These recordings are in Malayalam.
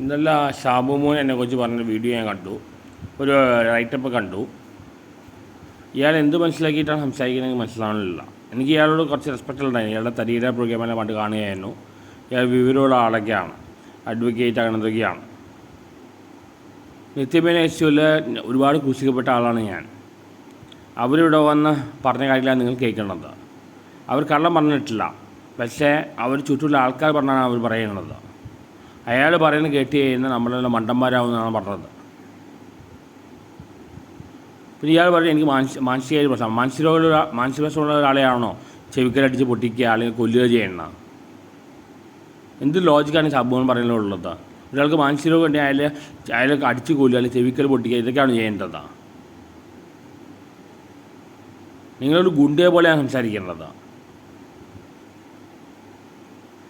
ഇന്നലെ എന്നെ കുറിച്ച് പറഞ്ഞ വീഡിയോ ഞാൻ കണ്ടു. ഒരു റൈറ്റപ്പ് കണ്ടു. ഇയാൾ എന്ത് മനസ്സിലാക്കിയിട്ടാണ് സംസാരിക്കുന്നത് മനസ്സിലാവണില്ല എനിക്ക് ഇയാളോട് കുറച്ച് റെസ്പെക്റ്റ് ഉണ്ടായിരുന്നു ഇയാളുടെ തരീര പ്രോഗ്രാമെല്ലാം പണ്ട് കാണുകയായിരുന്നു. ഇയാൾ വിവരമുള്ള ആളൊക്കെയാണ്. അഡ്വക്കേറ്റ് അങ്ങനത്തൊക്കെയാണ് നിത്യമേന യേശുവിൽ ഒരുപാട് ക്രൂശിക്കപ്പെട്ട ആളാണ് ഞാൻ. അവരിവിടെ വന്ന് പറഞ്ഞ കാര്യങ്ങളാണ് നിങ്ങൾ കേൾക്കേണ്ടത് അവർ കള്ളം പറഞ്ഞിട്ടില്ല. പക്ഷേ അവർ ചുറ്റുമുള്ള ആൾക്കാർ പറഞ്ഞാണ് അവർ പറയുന്നത്. അയാൾ പറയുന്നത് കേട്ട് കഴിഞ്ഞാൽ നമ്മളെല്ലാം മണ്ടന്മാരാവുമെന്നാണ് പറഞ്ഞത്. പിന്നെ ഇയാൾ പറഞ്ഞു എനിക്ക് മാനസിക മാനസിക പ്രശ്നം. മാനസിക രോഗമുള്ള മാനസിക പ്രശ്നമുള്ള ഒരാളെയാണോ ചെവിക്കലടിച്ച് പൊട്ടിക്കുക അല്ലെങ്കിൽ കൊല്ലുക ചെയ്യണം എന്ത് ലോജിക്കാണ് സംഭവം പറയുന്നുള്ളത് ഒരാൾക്ക് മാനസിക രോഗം ഉണ്ടെങ്കിൽ അയാൾ അയാൾക്ക് അടിച്ച് കൊല്ലുക അല്ലെങ്കിൽ ചെവിക്കൽ പൊട്ടിക്കുക ഇതൊക്കെയാണ് ചെയ്യേണ്ടത്. നിങ്ങളൊരു ഗുണ്ടയെ പോലെയാണ് സംസാരിക്കേണ്ടത്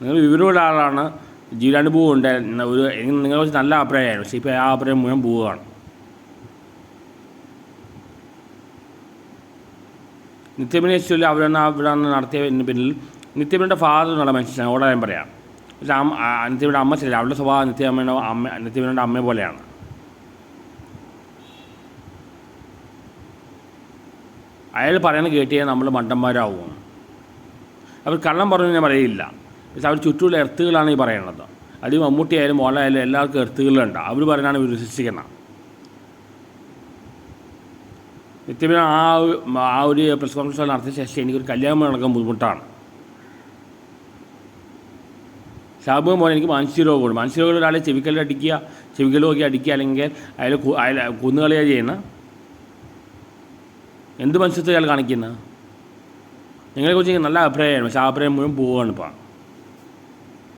നിങ്ങൾ വിവരമുള്ള ആളാണ്. ജീവനാനുഭവം ഉണ്ട്. ഉണ്ടായിരുന്ന ഒരു നിങ്ങളെ കുറിച്ച് നല്ല അഭിപ്രായമായിരുന്നു. പക്ഷേ ഇപ്പോൾ ആ അഭിപ്രായം മുഴുവൻ പോവുകയാണ് നിത്യമിനേശ്വരിൽ അവരൊന്ന് അവിടെ നിന്ന് നടത്തിയതിന് പിന്നിൽ നിത്യമിന്റെ ഫാദർ എന്നുള്ള മനുഷ്യനാണ്. ഓടെ ഞാൻ പറയാം. പക്ഷേ അമ്മ നിത്യമിയുടെ അമ്മ ശരി അവളുടെ സ്വഭാവം നിത്യമയുടെ അമ്മ നിത്യമിന്റെ അമ്മ പോലെയാണ്. അയാൾ പറയുന്നത് കേട്ടിയാൽ നമ്മൾ മണ്ടന്മാരാവും. അവർ കള്ളം പറഞ്ഞു ഞാൻ പറയില്ല. പക്ഷെ അവർ ചുറ്റുമുള്ള എർത്തുകളാണ് ഈ പറയുന്നത് അത് മമ്മൂട്ടിയായാലും മോളായാലും എല്ലാവർക്കും എർത്തുകളുണ്ട്. അവർ പറയാനാണ് ഇവർ നിത്യമിന ആ ആ ഒരു പ്രസ് കോൺഫറൻസ് നടത്തിയ ശേഷം എനിക്കൊരു കല്യാണം നടക്കാൻ ബുദ്ധിമുട്ടാണ്. ഷാബു പോലെ എനിക്ക് മാനസിക രോഗമുണ്ട്. മാനസിക രോഗം ഒരാളെ ചെവിക്കല്ലിൽ അടിക്കുക ചെവിക്കല്ല് നോക്കി അടിക്കുക അല്ലെങ്കിൽ അയാൾ അയാൾ കുന്നുകളിയാ ചെയ്യുന്ന. എന്ത് മനുഷ്യത്വം അയാൾ കാണിക്കുന്നത് നിങ്ങളെക്കുറിച്ച് നല്ല അഭിപ്രായമാണ്. പക്ഷേ ആ അഭിപ്രായം മുഴുവൻ പോവുകയാണ് ഇപ്പോൾ